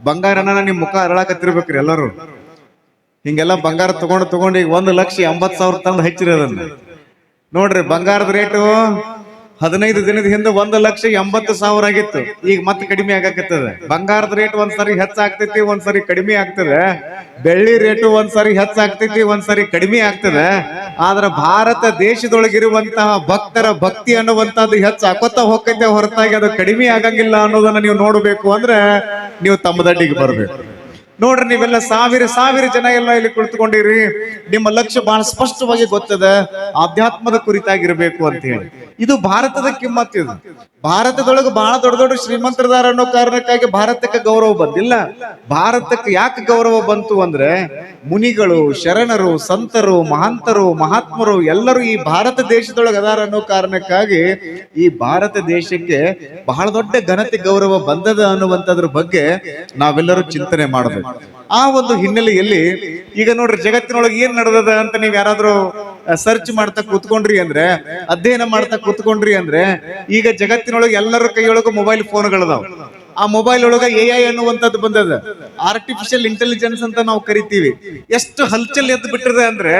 ಬಂಗಾರನ ನಿಮ್ ಮುಖ ಅರಳಾಕತ್ತಿರ್ಬೇಕ್ರಿ ಎಲ್ಲರೂ. ಹಿಂಗೆಲ್ಲ ಬಂಗಾರ ತಗೊಂಡು ತಗೊಂಡು ಈಗ ಒಂದ್ ಲಕ್ಷ ಎಂಬತ್ ಸಾವಿರ ತಂದು ಹಚ್ಚಿರಿ ಅದನ್ನ. ನೋಡ್ರಿ ಬಂಗಾರದ ರೇಟು ಹದಿನೈದು ದಿನದ ಹಿಂದೆ ಒಂದು ಲಕ್ಷ ಎಂಬತ್ತು ಸಾವಿರ ಆಗಿತ್ತು. ಈಗ ಮತ್ತೆ ಕಡಿಮೆ ಆಗಾಕತ್ತದ. ಬಂಗಾರದ ರೇಟ್ ಒಂದ್ಸರಿ ಹೆಚ್ಚಾಗ್ತೈತಿ ಒಂದ್ಸರಿ ಕಡಿಮೆ ಆಗ್ತದೆ. ಬೆಳ್ಳಿ ರೇಟು ಒಂದ್ಸರಿ ಹೆಚ್ಚಾಗ್ತೈತಿ ಒಂದ್ಸರಿ ಕಡಿಮೆ ಆಗ್ತದೆ. ಆದ್ರ ಭಾರತ ದೇಶದೊಳಗಿರುವಂತಹ ಭಕ್ತರ ಭಕ್ತಿ ಅನ್ನುವಂತದ್ದು ಹೆಚ್ಚು ಆಕೋತ ಹೋಗ್ತೈತೆ ಹೊರತಾಗಿ ಅದು ಕಡಿಮೆ ಆಗಂಗಿಲ್ಲ ಅನ್ನೋದನ್ನ ನೀವು ನೋಡಬೇಕು ಅಂದ್ರೆ ನೀವು ತಮ್ಮದಡ್ಡಿಗೆ ಬರ್ಬೇಕು. ನೋಡ್ರಿ ನೀವೆಲ್ಲ ಸಾವಿರ ಸಾವಿರ ಜನ ಎಲ್ಲ ಇಲ್ಲಿ ಕುಳಿತುಕೊಂಡಿರಿ. ನಿಮ್ಮ ಲಕ್ಷ್ಯ ಬಹಳ ಸ್ಪಷ್ಟವಾಗಿ ಗೊತ್ತದ. ಆಧ್ಯಾತ್ಮದ ಕುರಿತಾಗಿರ್ಬೇಕು ಅಂತ ಹೇಳಿ. ಇದು ಭಾರತದ ಕಿಮ್ಮತ್ ಇದು. ಭಾರತದೊಳಗೆ ಬಹಳ ದೊಡ್ಡ ದೊಡ್ಡ ಶ್ರೀಮಂತರದಾರ ಅನ್ನೋ ಕಾರಣಕ್ಕಾಗಿ ಭಾರತಕ್ಕೆ ಗೌರವ ಬಂದಿಲ್ಲ. ಭಾರತಕ್ಕೆ ಯಾಕೆ ಗೌರವ ಬಂತು ಅಂದ್ರೆ ಮುನಿಗಳು, ಶರಣರು, ಸಂತರು, ಮಹಾಂತರು, ಮಹಾತ್ಮರು ಎಲ್ಲರೂ ಈ ಭಾರತ ದೇಶದೊಳಗೆ ಅದಾರ ಅನ್ನೋ ಕಾರಣಕ್ಕಾಗಿ ಈ ಭಾರತ ದೇಶಕ್ಕೆ ಬಹಳ ದೊಡ್ಡ ಘನತೆ ಗೌರವ ಬಂದದ ಅನ್ನುವಂಥದ್ರ ಬಗ್ಗೆ ನಾವೆಲ್ಲರೂ ಚಿಂತನೆ ಮಾಡಬೇಕು. ಆ ಒಂದು ಹಿನ್ನೆಲೆಯಲ್ಲಿ ಈಗ ನೋಡ್ರಿ, ಜಗತ್ತಿನೊಳಗೆ ಏನ್ ನಡೆದದ ಅಂತ ನೀವ್ ಯಾರಾದ್ರೂ ಸರ್ಚ್ ಮಾಡ್ತಾ ಕೂತ್ಕೊಂಡ್ರಿ ಅಂದ್ರೆ, ಅಧ್ಯಯನ ಮಾಡ್ತಾ ಕೂತ್ಕೊಂಡ್ರಿ ಅಂದ್ರೆ, ಈಗ ಜಗತ್ತಿನೊಳಗೆ ಎಲ್ಲರ ಕೈಯೊಳಗ ಮೊಬೈಲ್ ಫೋನ್ಗಳದಾವ ಆ ಮೊಬೈಲ್ ಒಳಗ ಎ ಐ ಅನ್ನುವಂಥದ್ದು ಬಂದದ. ಆರ್ಟಿಫಿಷಿಯಲ್ ಇಂಟೆಲಿಜೆನ್ಸ್ ಅಂತ ನಾವು ಕರಿತೀವಿ. ಎಷ್ಟು ಹಲ್ಚಲ್ ಎದ್ದು ಬಿಟ್ಟಿದೆ ಅಂದ್ರೆ,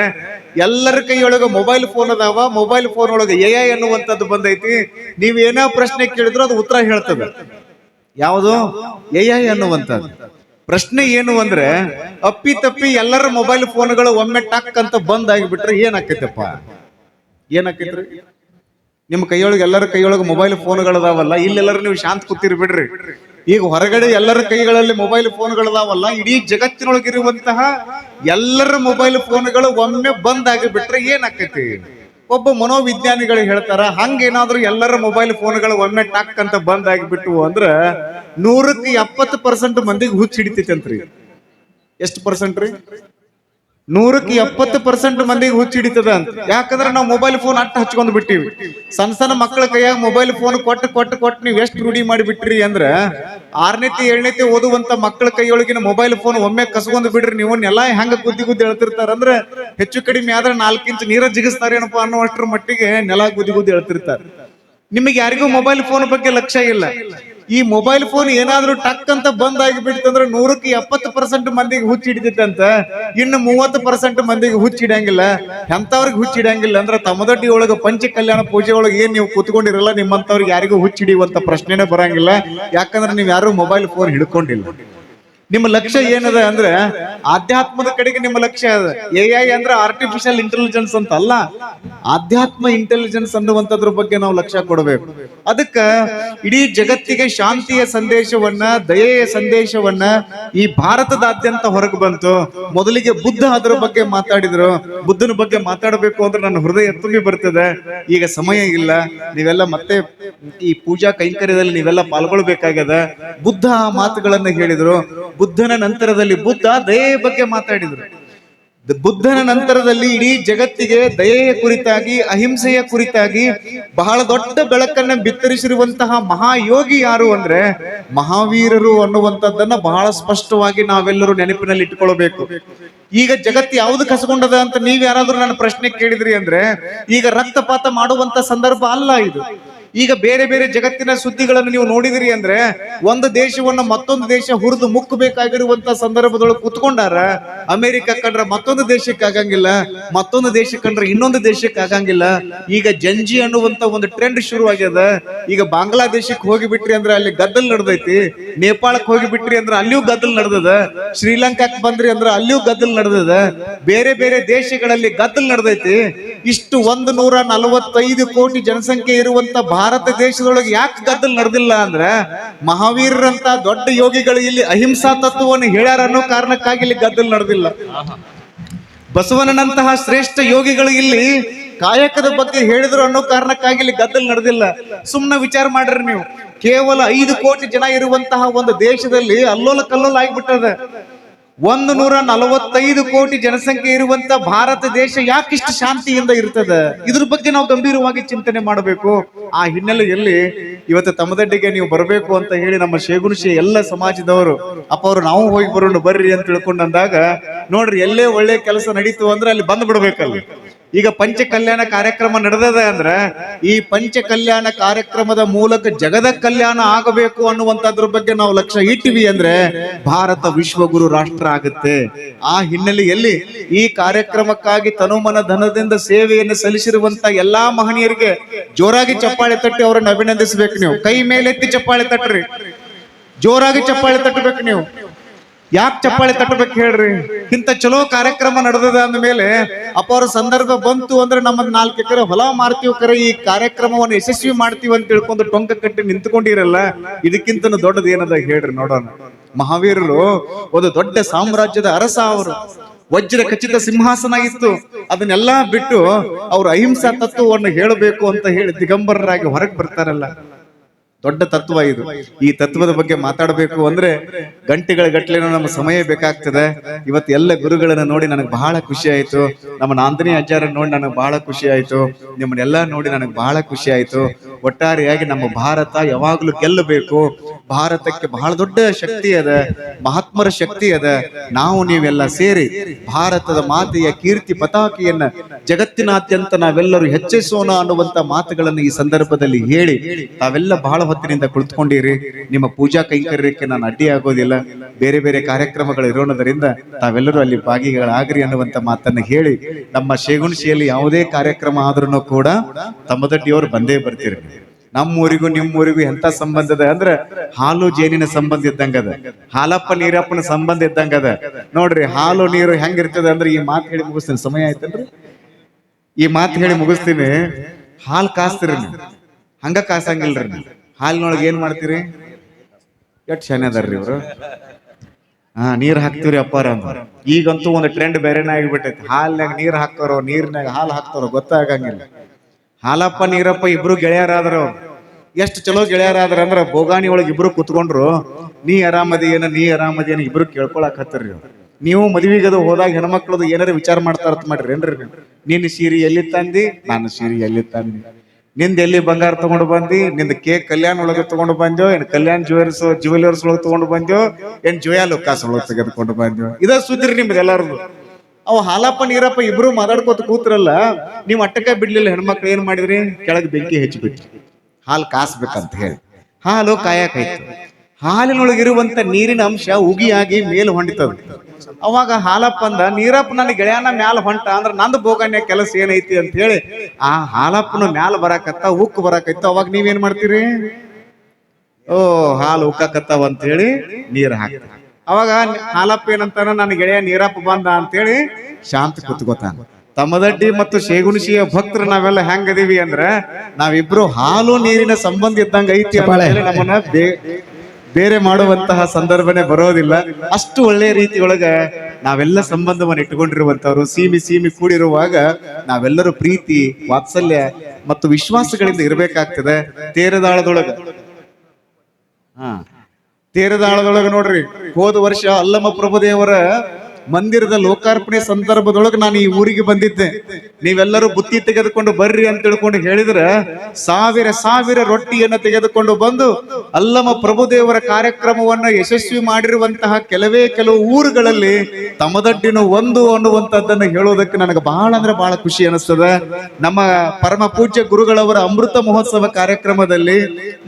ಎಲ್ಲರ ಕೈಯೊಳಗ ಮೊಬೈಲ್ ಫೋನ್ ಅದಾವ ಮೊಬೈಲ್ ಫೋನ್ ಒಳಗ ಎ ಐ ಅನ್ನುವಂಥದ್ದು ಬಂದೈತಿ. ನೀವು ಏನೋ ಪ್ರಶ್ನೆ ಕೇಳಿದ್ರು ಅದು ಉತ್ತರ ಹೇಳ್ತದೆ. ಯಾವುದು? ಎ ಐ ಅನ್ನುವಂಥದ್ದು. ಪ್ರಶ್ನೆ ಏನು ಅಂದ್ರೆ, ಅಪ್ಪಿ ತಪ್ಪಿ ಎಲ್ಲರ ಮೊಬೈಲ್ ಫೋನ್ಗಳು ಒಮ್ಮೆ ಟಕ್ ಅಂತ ಬಂದ್ ಆಗಿಬಿಟ್ರೆ ಏನಾಕೈತಪ್ಪ? ಏನಾಕೈತ್ರಿ? ನಿಮ್ಮ ಕೈಯೊಳಗೆ ಎಲ್ಲರ ಕೈಯೊಳಗೆ ಮೊಬೈಲ್ ಫೋನ್ಗಳದಾವಲ್ಲ ಇಲ್ಲೆಲ್ಲರೂ ನೀವು ಶಾಂತ ಕೂತಿರಿ ಬಿಡ್ರಿ ಈಗ ಹೊರಗಡೆ ಎಲ್ಲರ ಕೈಗಳಲ್ಲಿ ಮೊಬೈಲ್ ಫೋನ್ಗಳದಾವಲ್ಲ ಇಡೀ ಜಗತ್ತಿನೊಳಗಿರುವಂತಹ ಎಲ್ಲರ ಮೊಬೈಲ್ ಫೋನ್ಗಳು ಒಮ್ಮೆ ಬಂದ್ ಆಗಿಬಿಟ್ರೆ ಏನಾಕೈತಿ? ಒಬ್ಬ ಮನೋವಿಜ್ಞಾನಿಗಳು ಹೇಳ್ತಾರ ಹಂಗೇನಾದ್ರೂ ಎಲ್ಲರ ಮೊಬೈಲ್ ಫೋನ್ಗಳು ಒಮ್ಮೆ ಟಕ್ ಅಂತ ಬಂದ್ ಆಗಿಬಿಟ್ಟು ಅಂದ್ರ ನೂರಕ್ಕೆ ಎಪ್ಪತ್ತು ಪರ್ಸೆಂಟ್ ಮಂದಿಗೆ ಹುಚ್ಚ ಹಿಡಿತೈತಂತ್ರಿ. ಎಷ್ಟು ಪರ್ಸೆಂಟ್ ರೀ? ನೂರಕ್ಕೆ ಎಪ್ಪತ್ತು ಪರ್ಸೆಂಟ್ ಮಂದಿಗೆ ಹುಚ್ಚು ಹಿಡಿತದ ಅಂತ. ಯಾಕಂದ್ರೆ ನಾವು ಮೊಬೈಲ್ ಫೋನ್ ಅಟ್ಟ ಹಚ್ಕೊಂಡು ಬಿಟ್ಟಿವಿ. ಸಣ್ಣ ಸಣ್ಣ ಮಕ್ಕಳ ಕೈಯಾಗ ಮೊಬೈಲ್ ಫೋನ್ ಕೊಟ್ಟು ಕೊಟ್ಟು ಕೊಟ್ಟು ನೀವು ಎಷ್ಟು ರೂಢಿ ಮಾಡಿಬಿಟ್ರಿ ಅಂದ್ರೆ ಆರನೇತಿ ಏಳನೇತಿ ಓದುವಂತ ಮಕ್ಕಳ ಕೈಯೊಳಗಿನ ಮೊಬೈಲ್ ಫೋನ್ ಒಮ್ಮೆ ಕಸ್ಕೊಂಡು ಬಿಡ್ರಿ. ನೀವು ನೆಲ ಹೆಂಗ ಗುದ್ದಿ ಗುದ್ದಿ ಹೇಳ್ತಿರ್ತಾರ ಅಂದ್ರೆ ಹೆಚ್ಚು ಕಡಿಮೆ ಆದ್ರೆ ನಾಲ್ಕು ಇಂಚು ನೀರ ಜಿಗಿಸ್ತಾರೇನಪ್ಪ ಅನ್ನೋಷ್ಟರ ಮಟ್ಟಿಗೆ ನೆಲ ಗುದ್ದಿ ಗುದ್ದಿ ಹೇಳ್ತಿರ್ತಾರೆ ನಿಮಗೆ ಯಾರಿಗೂ ಮೊಬೈಲ್ ಫೋನ್ ಬಗ್ಗೆ ಲಕ್ಷ್ಯ ಇಲ್ಲ. ಈ ಮೊಬೈಲ್ ಫೋನ್ ಏನಾದ್ರೂ ಟಕ್ ಅಂತ ಬಂದ್ ಆಗಿಬಿಡ್ತಂದ್ರೆ ನೂರಕ್ಕೆ ಎಪ್ಪತ್ತು ಪರ್ಸೆಂಟ್ ಮಂದಿಗೆ ಹುಚ್ಚಿ ಹಿಡಿತೈತಂತ. ಇನ್ನು ಮೂವತ್ತು ಪರ್ಸೆಂಟ್ ಮಂದಿಗೆ ಹುಚ್ಚಿಡಂಗಿಲ್ಲ ಎಂಥವ್ರಿಗೆ ಹುಚ್ಚಿಡಂಗಿಲ್ಲ ಅಂದ್ರೆ ತಮ್ಮದೊಡ್ಡಿ ಒಳಗೆ ಪಂಚ ಕಲ್ಯಾಣ ಪೂಜೆ ಒಳಗೆ ಏನ್ ನೀವು ಕೂತ್ಕೊಂಡಿರಲ್ಲ ನಿಮ್ಮಂತವ್ರಿಗೆ ಯಾರಿಗೂ ಹುಚ್ಚಿಡಿಯುವಂತ ಪ್ರಶ್ನೆನೇ ಬರಂಗಿಲ್ಲ. ಯಾಕಂದ್ರೆ ನೀವು ಯಾರು ಮೊಬೈಲ್ ಫೋನ್ ಹಿಡ್ಕೊಂಡಿಲ್ಲ. ನಿಮ್ಮ ಲಕ್ಷ್ಯ ಏನದ ಅಂದ್ರೆ ಆಧ್ಯಾತ್ಮದ ಕಡೆಗೆ ನಿಮ್ಮ ಲಕ್ಷ್ಯ ಅದ. ಎ ಐ ಅಂದ್ರೆ ಆರ್ಟಿಫಿಷಿಯಲ್ ಇಂಟೆಲಿಜೆನ್ಸ್ ಅಂತ ಅಲ್ಲ ಆಧ್ಯಾತ್ಮ ಇಂಟೆಲಿಜೆನ್ಸ್ ಅನ್ನುವಂಥದ್ರ ಬಗ್ಗೆ ನಾವು ಲಕ್ಷ್ಯ ಕೊಡಬೇಕು. ಅದಕ್ಕ ಇಡೀ ಜಗತ್ತಿಗೆ ಶಾಂತಿಯ ಸಂದೇಶವನ್ನ, ದಯೆಯ ಸಂದೇಶವನ್ನ ಈ ಭಾರತದಾದ್ಯಂತ ಹೊರಗೆ ಬಂತು. ಮೊದಲಿಗೆ ಬುದ್ಧ ಅದರ ಬಗ್ಗೆ ಮಾತಾಡಿದ್ರು. ಬುದ್ಧನ ಬಗ್ಗೆ ಮಾತಾಡಬೇಕು ಅಂದ್ರೆ ನನ್ನ ಹೃದಯ ತುಂಬಿ ಬರ್ತದೆ. ಈಗ ಸಮಯ ಇಲ್ಲ. ನೀವೆಲ್ಲ ಮತ್ತೆ ಈ ಪೂಜಾ ಕೈಂಕರ್ಯದಲ್ಲಿ ನೀವೆಲ್ಲ ಪಾಲ್ಗೊಳ್ಬೇಕಾಗ್ಯದ. ಬುದ್ಧ ಆ ಮಾತುಗಳನ್ನ ಹೇಳಿದ್ರು. ಬುದ್ಧನ ನಂತರದಲ್ಲಿ ಬುದ್ಧ ದಯೆಯ ಬಗ್ಗೆ ಮಾತಾಡಿದರು. ಬುದ್ಧನ ನಂತರದಲ್ಲಿ ಇಡೀ ಜಗತ್ತಿಗೆ ದಯೆಯ ಕುರಿತಾಗಿ, ಅಹಿಂಸೆಯ ಕುರಿತಾಗಿ ಬಹಳ ದೊಡ್ಡ ಬೆಳಕನ್ನ ಬಿತ್ತರಿಸಿರುವಂತಹ ಮಹಾಯೋಗಿ ಯಾರು ಅಂದ್ರೆ ಮಹಾವೀರರು ಅನ್ನುವಂಥದ್ದನ್ನ ಬಹಳ ಸ್ಪಷ್ಟವಾಗಿ ನಾವೆಲ್ಲರೂ ನೆನಪಿನಲ್ಲಿ ಇಟ್ಕೊಳ್ಬೇಕು. ಈಗ ಜಗತ್ತು ಯಾವ್ದು ಕಸಗೊಂಡದ ಅಂತ ನೀವ್ ಯಾರಾದ್ರೂ ನನ್ನ ಪ್ರಶ್ನೆ ಕೇಳಿದ್ರಿ ಅಂದ್ರೆ, ಈಗ ರಕ್ತಪಾತ ಮಾಡುವಂತ ಸಂದರ್ಭ ಅಲ್ಲ ಇದು. ಈಗ ಬೇರೆ ಬೇರೆ ಜಗತ್ತಿನ ಸುದ್ದಿಗಳನ್ನು ನೀವು ನೋಡಿದಿರಿ ಅಂದ್ರೆ ಒಂದು ದೇಶವನ್ನ ಮತ್ತೊಂದು ದೇಶ ಹುರಿದು ಮುಕ್ಕಬೇಕಾಗಿರುವಂತ ಸಂದರ್ಭದೊಳಗೆ ಕುತ್ಕೊಂಡಾರ ಅಮೆರಿಕ ಕಂಡ್ರೆ ಮತ್ತೊಂದು ದೇಶಕ್ಕೆ ಆಗಂಗಿಲ್ಲ, ಮತ್ತೊಂದು ದೇಶ ಕಂಡ್ರೆ ಇನ್ನೊಂದು ದೇಶಕ್ಕೆ ಆಗಂಗಿಲ್ಲ. ಈಗ ಜಂಜಿ ಅನ್ನುವಂತ ಒಂದು ಟ್ರೆಂಡ್ ಶುರು ಆಗ್ಯದ ಈಗ ಬಾಂಗ್ಲಾದೇಶಕ್ಕೆ ಹೋಗಿಬಿಟ್ರಿ ಅಂದ್ರೆ ಅಲ್ಲಿ ಗದ್ದಲ್ ನಡೆದೈತಿ, ನೇಪಾಳಕ್ಕೆ ಹೋಗಿಬಿಟ್ರಿ ಅಂದ್ರೆ ಅಲ್ಲಿಯೂ ಗದ್ದಲ್ ನಡೆದದ, ಶ್ರೀಲಂಕಾಕ್ ಬಂದ್ರಿ ಅಂದ್ರೆ ಅಲ್ಲಿಯೂ ಗದ್ದಲ್ ನಡೆದದ. ಬೇರೆ ಬೇರೆ ದೇಶಗಳಲ್ಲಿ ಗದ್ದಲ್ ನಡೆದೈತಿ. ಇಷ್ಟು ಒಂದು ನೂರ ನಲವತ್ತೈದು ಕೋಟಿ ಜನಸಂಖ್ಯೆ ಇರುವಂತ ಭಾರತ ದೇಶದೊಳಗೆ ಯಾಕೆ ಗದ್ದಲ್ ನಡೆದಿಲ್ಲ ಅಂದ್ರೆ ಮಹಾವೀರರಂತ ದೊಡ್ಡ ಯೋಗಿಗಳು ಇಲ್ಲಿ ಅಹಿಂಸಾ ತತ್ವವನ್ನು ಹೇಳ್ಯಾರ ಅನ್ನೋ ಕಾರಣಕ್ಕಾಗಿ ಇಲ್ಲಿ ಗದ್ದಲ್ ನಡೆದಿಲ್ಲ. ಬಸವನಂತಹ ಶ್ರೇಷ್ಠ ಯೋಗಿಗಳು ಇಲ್ಲಿ ಕಾಯಕದ ಬಗ್ಗೆ ಹೇಳಿದ್ರು ಅನ್ನೋ ಕಾರಣಕ್ಕಾಗಿ ಇಲ್ಲಿ ಗದ್ದಲ್ ನಡೆದಿಲ್ಲ. ಸುಮ್ಮನೆ ವಿಚಾರ ಮಾಡ್ರಿ ನೀವು. ಕೇವಲ ಐದು ಕೋಟಿ ಜನ ಇರುವಂತಹ ಒಂದು ದೇಶದಲ್ಲಿ ಅಲ್ಲೋಲ ಕಲ್ಲೋಲ ಆಗ್ಬಿಟ್ಟದ. ಒಂದು ನೂರ ನಲವತ್ತೈದು ಕೋಟಿ ಜನಸಂಖ್ಯೆ ಇರುವಂತ ಭಾರತ ದೇಶ ಯಾಕಿಷ್ಟು ಶಾಂತಿಯಿಂದ ಇರ್ತದ? ಇದ್ರ ಬಗ್ಗೆ ನಾವು ಗಂಭೀರವಾಗಿ ಚಿಂತನೆ ಮಾಡಬೇಕು. ಆ ಹಿನ್ನೆಲೆಯಲ್ಲಿ ಇವತ್ತು ತಮ್ಮದಡ್ಡಿಗೆ ನೀವು ಬರಬೇಕು ಅಂತ ಹೇಳಿ ನಮ್ಮ ಶೇಗುಣಶಿ ಎಲ್ಲ ಸಮಾಜದವರು, ಅಪ್ಪ ಅವರು, ನಾವು ಹೋಗಿ ಬರೋಣ, ಬರ್ರಿ ಅಂತ ತಿಳ್ಕೊಂಡಂದಾಗ ನೋಡ್ರಿ, ಎಲ್ಲೇ ಒಳ್ಳೆ ಕೆಲಸ ನಡೀತು ಅಂದ್ರೆ ಅಲ್ಲಿ ಬಂದ್ ಬಿಡ್ಬೇಕಲ್ಲಿ. ಈಗ ಪಂಚ ಕಲ್ಯಾಣ ಕಾರ್ಯಕ್ರಮ ನಡೆದದ ಅಂದ್ರೆ ಈ ಪಂಚ ಕಲ್ಯಾಣ ಕಾರ್ಯಕ್ರಮದ ಮೂಲಕ ಜಗದ ಕಲ್ಯಾಣ ಆಗಬೇಕು ಅನ್ನುವಂತದ್ರ ಬಗ್ಗೆ ನಾವು ಲಕ್ಷ್ಯ ಇಟ್ಟಿವಿ ಅಂದ್ರೆ ಭಾರತ ವಿಶ್ವಗುರು ರಾಷ್ಟ್ರ ಆಗುತ್ತೆ. ಆ ಹಿನ್ನೆಲೆಯಲ್ಲಿ ಈ ಕಾರ್ಯಕ್ರಮಕ್ಕಾಗಿ ತನುಮನ ಧನದಿಂದ ಸೇವೆಯನ್ನು ಸಲ್ಲಿಸಿರುವಂತ ಎಲ್ಲಾ ಮಹನೀಯರಿಗೆ ಜೋರಾಗಿ ಚಪ್ಪಾಳೆ ತಟ್ಟಿ ಅವರನ್ನು ಅಭಿನಂದಿಸಬೇಕು ನೀವು. ಕೈ ಮೇಲೆತ್ತಿ ಚಪ್ಪಾಳೆ ತಟ್ಟ್ರಿ ಜೋರಾಗಿ ಚಪ್ಪಾಳೆ ತಟ್ಟಬೇಕು ನೀವು. ಯಾಕೆ ಚಪ್ಪಾಳೆ ತಟ್ಟಬೇಕು ಹೇಳ್ರಿ? ಇಂತ ಚಲೋ ಕಾರ್ಯಕ್ರಮ ನಡೆದದ ಅಂದ ಮೇಲೆ ಅಪಾರ ಸಂದರ್ಭ ಬಂತು ಅಂದ್ರೆ ನಮ್ಮ ನಾಲ್ಕು ಎಕರೆ ಹೊಲ ಮಾಡ್ತೀವಿ ಕರೆ, ಈ ಕಾರ್ಯಕ್ರಮವನ್ನು ಯಶಸ್ವಿ ಮಾಡ್ತೀವಿ ಅಂತ ತಿಳ್ಕೊಂಡು ಟೊಂಕ ಕಟ್ಟಿ ನಿಂತ್ಕೊಂಡಿರಲ್ಲ ಇದಕ್ಕಿಂತ ದೊಡ್ಡದು ಏನದ ಹೇಳ್ರಿ ನೋಡೋಣ. ಮಹಾವೀರರು ಒಂದು ದೊಡ್ಡ ಸಾಮ್ರಾಜ್ಯದ ಅರಸ ಅವರು. ವಜ್ರ ಖಚಿತ ಸಿಂಹಾಸನ ಇತ್ತು. ಅದನ್ನೆಲ್ಲಾ ಬಿಟ್ಟು ಅವ್ರ ಅಹಿಂಸಾ ತತ್ವವನ್ನು ಹೇಳಬೇಕು ಅಂತ ಹೇಳಿ ದಿಗಂಬರರಾಗಿ ಹೊರಗೆ ಬರ್ತಾರಲ್ಲ. ದೊಡ್ಡ ತತ್ವ ಇದು. ಈ ತತ್ವದ ಬಗ್ಗೆ ಮಾತಾಡಬೇಕು ಅಂದ್ರೆ ಗಂಟೆಗಳ ಗಟ್ಟಲೆ ನಮ್ಮ ಸಮಯ ಬೇಕಾಗ್ತದೆ. ಇವತ್ತು ಎಲ್ಲ ಗುರುಗಳನ್ನ ನೋಡಿ ನನಗೆ ಬಹಳ ಖುಷಿ ಆಯ್ತು. ನಮ್ಮ ನಾಂದಿನಿ ಆಚಾರ್ಯ ನೋಡಿ ನನಗೆ ಬಹಳ ಖುಷಿ ಆಯ್ತು. ನಿಮ್ಮನ್ನೆಲ್ಲ ನೋಡಿ ನನಗೆ ಬಹಳ ಖುಷಿ ಆಯ್ತು. ಒಟ್ಟಾರೆಯಾಗಿ ನಮ್ಮ ಭಾರತ ಯಾವಾಗ್ಲೂ ಗೆಲ್ಲಬೇಕು. ಭಾರತಕ್ಕೆ ಬಹಳ ದೊಡ್ಡ ಶಕ್ತಿ ಅದ, ಮಹಾತ್ಮರ ಶಕ್ತಿ ಅದ. ನಾವು ನೀವೆಲ್ಲ ಸೇರಿ ಭಾರತದ ಮಾತೆಯ ಕೀರ್ತಿ ಪತಾಕಿಯನ್ನ ಜಗತ್ತಿನಾದ್ಯಂತ ನಾವೆಲ್ಲರೂ ಹೆಚ್ಚಿಸೋಣ ಅನ್ನುವಂತ ಮಾತುಗಳನ್ನು ಈ ಸಂದರ್ಭದಲ್ಲಿ ಹೇಳಿ ತಾವೆಲ್ಲ ಬಹಳ ಹೊತ್ತಿನಿಂದ ಕುಳಿತುಕೊಂಡಿರಿ. ನಿಮ್ಮ ಪೂಜಾ ಕೈಂಕರ್ಯಕ್ಕೆ ನಾನು ಅಡ್ಡಿ ಆಗೋದಿಲ್ಲ. ಬೇರೆ ಬೇರೆ ಕಾರ್ಯಕ್ರಮಗಳು ಇರೋಣದರಿಂದ ತಾವೆಲ್ಲರೂ ಅಲ್ಲಿ ಭಾಗಿಗಳಾಗ್ರಿ ಅನ್ನುವಂತ ಮಾತನ್ನು ಹೇಳಿ ನಮ್ಮ ಶೇಗುಣಶಿಯಲ್ಲಿ ಯಾವುದೇ ಕಾರ್ಯಕ್ರಮ ಆದ್ರೂ ಕೂಡ ತಮ್ಮದಡ್ಡಿಯವರು ಬಂದೇ ಬರ್ತೀರಿ ನಮ್ಮೂರಿಗೂ ನಿಮ್ಮೂರಿಗೂ ಎಂತ ಸಂಬಂಧ ಅದ ಅಂದ್ರೆ ಹಾಲು ಜೇನಿನ ಸಂಬಂಧ ಇದ್ದಂಗದ ಹಾಲಪ್ಪ ನೀರಪ್ಪನ ಸಂಬಂಧ ಇದ್ದಂಗದ ನೋಡ್ರಿ, ಹಾಲು ನೀರು ಹೆಂಗಿರ್ತದ ಅಂದ್ರೆ ಈ ಮಾತು ಹೇಳಿ ಮುಗಿಸ್ತೀನಿ. ಸಮಯ ಆಯ್ತಲ್ರಿ ಈ ಮಾತು ಹೇಳಿ ಮುಗಿಸ್ತೀನಿ. ಹಾಲು ಕಾಸ್ತಿರಿ ಹಂಗ ಕಾಸಂಗಿಲ್ರಿ ಹಾಲಿನೊಳಗೆ ಏನ್ ಮಾಡ್ತೀರಿ? ಎಟ್ ಶನಿ ಅದಾರ್ರಿ ಇವ್ರು? ಹಾ, ನೀರ್ ಹಾಕ್ತಿವ್ರಿ ಅಪ್ಪಾರ ಈಗಂತೂ ಒಂದು ಟ್ರೆಂಡ್ ಬೇರೆನೇ ಆಗಿಬಿಟ್ಟೈತಿ. ಹಾಲ್ನಾಗ ನೀರ್ ಹಾಕ್ತಾರೋ ನೀರ್ನಾಗ ಹಾಲು ಹಾಕ್ತಾರೋ ಗೊತ್ತಾಗಂಗಿಲ್ಲ. ಹಾಲಪ್ಪ ನೀರಪ್ಪ ಇಬ್ರು ಗೆಳೆಯರಾದ್ರ. ಎಷ್ಟು ಚಲೋ ಗೆಳೆಯರಾದ್ರ ಅಂದ್ರೆ ಬೋಗಾಣಿ ಒಳಗೆ ಇಬ್ರು ಕುತ್ಕೊಂಡ್ರು. ನೀ ಆರಾಮದೇನ ನೀ ಆರಾಮದೇನ ಇಬ್ರು ಕೇಳ್ಕೊಳಕ್ ಹತ್ತರ್ರಿ. ನೀವು. ಮದುವೆಗದು ಹೋದಾಗ ಹೆಣ್ಮಕ್ಳದು ಏನಾರ ವಿಚಾರ ಮಾಡ್ತಾರ ಮಾಡ್ರಿ ಏನ್ರಿ? ನಿನ್ನ ಸೀರೆ ಎಲ್ಲಿ ತಂದಿ? ನಾನು ಸೀರೆ ಎಲ್ಲಿ ತಂದಿ? ನಿಂದ ಎಲ್ಲಿ ಬಂಗಾರ ತಗೊಂಡು ಬಂದಿ? ನಿಂದ ಕೇಕ್ ಕಲ್ಯಾಣ ಒಳಗೆ ತಗೊಂಡು ಬಂದ್ಯೋ? ಏನ್ ಕಲ್ಯಾಣ್ ಜ್ಯುವೆಲ್ಸ್ ಜ್ಯುವೆಲರ್ಸ್ ಒಳಗೆ ತಗೊಂಡು ಬಂದ್ಯೋ? ಏನ್ ಜೋಯಾ ಲುಕ್ಕಾಸ್ ಒಳಗೆ ತೆಗೆದುಕೊಂಡು ಬಂದ್ಯೋ? ಇದ ಸುದ್ದಿರಿ ನಿಮ್ದು ಅವ ಹಾಲಪ್ಪ ನೀರಪ್ಪ ಇಬ್ರು ಮಾತಾಡ್ಕೋತ ಕೂತ್ರಲ್ಲ ನೀವು ಅಟ್ಟಕ ಬಿಡ್ಲಿಲ್ಲ ಹೆಣ್ಮಕ್ಳು ಏನ್ ಮಾಡಿದ್ರಿ? ಕೆಳಗ್ ಬೆಂಕಿ ಹೆಚ್ಚಿಬಿಟ್ರಿ ಹಾಲು ಕಾಸ್ಬೇಕಂತ ಹೇಳಿ. ಹಾಲು ಕಾಯಕೈತು ಹಾಲಿನೊಳಗಿರುವಂತ ನೀರಿನ ಅಂಶ ಉಗಿಯಾಗಿ ಮೇಲ್ ಹೊಂಡಿತದ ಅವಾಗ ಹಾಲಪ್ಪ ಅಂದ ನೀರಪ್ಪ ನನ್ನ ಗೆಳೆಯನ ಮ್ಯಾಲ ಹೊಂಟ ಅಂದ್ರ ನಂದು ಭೋಗನ್ಯ ಕೆಲಸ ಏನೈತಿ ಅಂತ ಹೇಳಿ ಆ ಹಾಲಪ್ಪನ ಮ್ಯಾಲ ಬರಾಕತ್ತ ಉಕ್ಕು ಬರಾಕೈತ. ಅವಾಗ ನೀವೇನ್ ಮಾಡ್ತೀರಿ? ಓ ಹಾಲು ಉಕ್ಕಾಕತ್ತಾವ ಅಂತ ಹೇಳಿ ನೀರ್ ಹಾಕ್ತಾರೆ ಅವಾಗ ಹಾಲಪ್ಪ ಏನಂತಾನ ನನ್ನ ಗೆಳೆಯ ನೀರಪ್ಪ ಬಂದ ಅಂತೇಳಿ ಶಾಂತ ಕುತ್ಕೋತಾನ. ತಮ್ಮದಡ್ಡಿ ಮತ್ತು ಶೇಗುಣಿಸಿಯ ಭಕ್ತರು ನಾವೆಲ್ಲ ಹೆಂಗದೀವಿ ಅಂದ್ರೆ ನಾವಿಬ್ರು ಹಾಲು ನೀರಿನ ಸಂಬಂಧ ಇದ್ದಂಗ ಐತಿ ನಮ್ಮನ್ನ ಬೇರೆ ಮಾಡುವಂತಹ ಸಂದರ್ಭನೇ ಬರೋದಿಲ್ಲ. ಅಷ್ಟು ಒಳ್ಳೆ ರೀತಿಯೊಳಗ ನಾವೆಲ್ಲ ಸಂಬಂಧವನ್ನು ಇಟ್ಟುಕೊಂಡಿರುವಂತವ್ರು ಸೀಮಿ ಸೀಮಿ ಕೂಡಿರುವಾಗ ನಾವೆಲ್ಲರೂ ಪ್ರೀತಿ ವಾತ್ಸಲ್ಯ ಮತ್ತು ವಿಶ್ವಾಸಗಳಿಂದ ಇರಬೇಕಾಗ್ತದೆ ತೇರದಾಳದೊಳಗ. ಹಾ. ತೇರದಾಳದೊಳಗ ನೋಡ್ರಿ ಹೋದ ವರ್ಷ ಅಲ್ಲಮ ಪ್ರಭುದೇವರ ಮಂದಿರದ ಲೋಕಾರ್ಪಣೆ ಸಂದರ್ಭದೊಳಗೆ ನಾನು ಈ ಊರಿಗೆ ಬಂದಿದ್ದೆ. ನೀವೆಲ್ಲರೂ ಬುತ್ತಿ ತೆಗೆದುಕೊಂಡು ಬರ್ರಿ ಅಂತ ತಿಳ್ಕೊಂಡು ಹೇಳಿದ್ರ ಸಾವಿರ ಸಾವಿರ ರೊಟ್ಟಿಯನ್ನು ತೆಗೆದುಕೊಂಡು ಬಂದು ಅಲ್ಲಮ ಪ್ರಭುದೇವರ ಕಾರ್ಯಕ್ರಮವನ್ನ ಯಶಸ್ವಿ ಮಾಡಿರುವಂತಹ ಕೆಲವೇ ಕೆಲವು ಊರುಗಳಲ್ಲಿ ತಮದಡ್ಡಿನ ಒಂದು ಅನ್ನುವಂಥದ್ದನ್ನು ಹೇಳೋದಕ್ಕೆ ನನಗೆ ಬಹಳ ಅಂದ್ರೆ ಬಹಳ ಖುಷಿ ಅನಿಸ್ತದ. ನಮ್ಮ ಪರಮ ಪೂಜ್ಯ ಗುರುಗಳವರ ಅಮೃತ ಮಹೋತ್ಸವ ಕಾರ್ಯಕ್ರಮದಲ್ಲಿ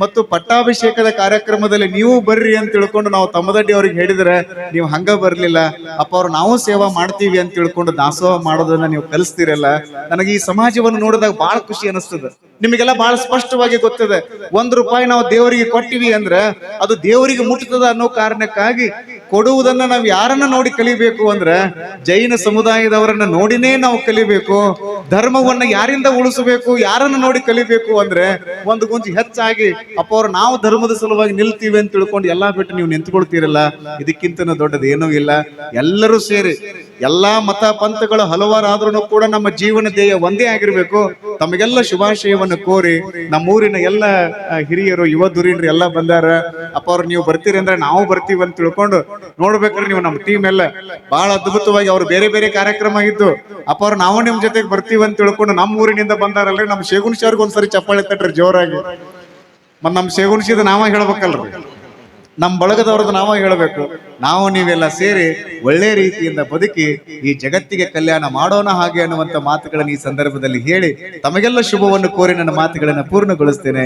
ಮತ್ತು ಪಟ್ಟಾಭಿಷೇಕದ ಕಾರ್ಯಕ್ರಮದಲ್ಲಿ ನೀವು ಬರ್ರಿ ಅಂತ ತಿಳ್ಕೊಂಡು ನಾವು ತಮ್ಮದಡ್ಡಿ ಅವ್ರಿಗೆ ಹೇಳಿದ್ರೆ ನೀವು ಹಂಗ ಬರ್ಲಿಲ್ಲ. ಅಪ್ಪ ಅವ್ರು ನಾವು ಸೇವಾ ಮಾಡ್ತೀವಿ ಅಂತ ತಿಳ್ಕೊಂಡು ದಾಸೋಹ ಮಾಡೋದನ್ನ ನೀವು ಕಲಿಸ್ತೀರಲ್ಲ, ನನಗೆ ಈ ಸಮಾಜವನ್ನು ನೋಡಿದಾಗ ಬಹಳ ಖುಷಿ ಅನಿಸ್ತದೆ. ನಿಮಗೆಲ್ಲ ಬಹಳ ಸ್ಪಷ್ಟವಾಗಿ ಗೊತ್ತದೆ, ಒಂದ್ ರೂಪಾಯಿ ನಾವು ದೇವರಿಗೆ ಕೊಟ್ಟಿವಿ ಅಂದ್ರೆ ಅದು ದೇವರಿಗೆ ಮುಟ್ತದ ಅನ್ನೋ ಕಾರಣಕ್ಕಾಗಿ ಕೊಡುವುದನ್ನ ನಾವು ಯಾರನ್ನ ನೋಡಿ ಕಲಿಬೇಕು ಅಂದ್ರೆ ಜೈನ ಸಮುದಾಯದವರನ್ನ ನೋಡಿನೇ ನಾವು ಕಲಿಬೇಕು ಧರ್ಮವನ್ನ ಯಾರಿಂದ ಉಳಿಸಬೇಕು, ಯಾರನ್ನ ನೋಡಿ ಕಲಿಬೇಕು ಅಂದ್ರೆ ಒಂದು ಗುಂಜಿ ಹೆಚ್ಚಾಗಿ, ಅಪ್ಪ ಅವ್ರು ನಾವು ಧರ್ಮದ ಸಲುವಾಗಿ ನಿಲ್ತೀವಿ ಅಂತ ತಿಳ್ಕೊಂಡು ಎಲ್ಲಾ ಬಿಟ್ಟು ನೀವು ನಿಂತ್ಕೊಳ್ತೀರಲ್ಲ ಇದಕ್ಕಿಂತ ದೊಡ್ಡದು ಏನೂ ಇಲ್ಲ. ಎಲ್ಲರೂ ಸೇರಿ, ಎಲ್ಲಾ ಮತ ಪಂಥಗಳು ಹಲವಾರಾದ್ರೂ ಕೂಡ ನಮ್ಮ ಜೀವನ ಧ್ಯೇಯ ಒಂದೇ ಆಗಿರ್ಬೇಕು. ತಮಗೆಲ್ಲ ಶುಭಾಶಯವನ್ನು ಕೋರಿ ನಮ್ಮೂರಿನ ಎಲ್ಲ ಹಿರಿಯರು, ಯುವ ಧುರೀಣರು ಎಲ್ಲ ಬಂದಾರ. ಅಪ್ಪ ಅವ್ರು ನೀವು ಬರ್ತೀರಿ ಅಂದ್ರೆ ನಾವು ಬರ್ತೀವಿ ಅಂತ ತಿಳ್ಕೊಂಡು ನೋಡ್ಬೇಕ್ರಿ ನೀವು ನಮ್ಮ ಟೀಮ್ ಎಲ್ಲ. ಬಹಳ ಅದ್ಭುತವಾಗಿ ಅವ್ರು ಬೇರೆ ಬೇರೆ ಕಾರ್ಯಕ್ರಮ ಆಗಿದ್ದು ಅಪ್ಪ ಅವ್ರು ನಾವು ನಿಮ್ ಜೊತೆಗೆ ಬರ್ತೀವಿ ಅಂತ ತಿಳ್ಕೊಂಡು ನಮ್ಮ ಊರಿನಿಂದ ಬಂದಾರಲ್ರಿ? ನಮ್ಮ ಶೇಗುಣಶಿ ಅವ್ರಿಗೆ ಒಂದ್ಸರಿ ಚಪ್ಪಾಳೆ ತಟ್ರಿ ಜೋರಾಗಿ. ನಮ್ಮ ನಮ್ ಶೇಗುಣಶಿದ ನಾವ ಹೇಳ್ಬೇಕಲ್ರಿ? ನಮ್ಮ ಬಳಗದವ್ರದ್ದು ನಾವ ಹೇಳಬೇಕು. ನಾವು ನೀವೆಲ್ಲ ಸೇರಿ ಒಳ್ಳೆ ರೀತಿಯಿಂದ ಬದುಕಿ ಈ ಜಗತ್ತಿಗೆ ಕಲ್ಯಾಣ ಮಾಡೋಣ ಹಾಗೆ ಅನ್ನುವಂತ ಮಾತುಗಳನ್ನು ಈ ಸಂದರ್ಭದಲ್ಲಿ ಹೇಳಿ ತಮಗೆಲ್ಲ ಶುಭವನ್ನು ಕೋರಿ ನನ್ನ ಮಾತುಗಳನ್ನು ಪೂರ್ಣಗೊಳಿಸ್ತೇನೆ.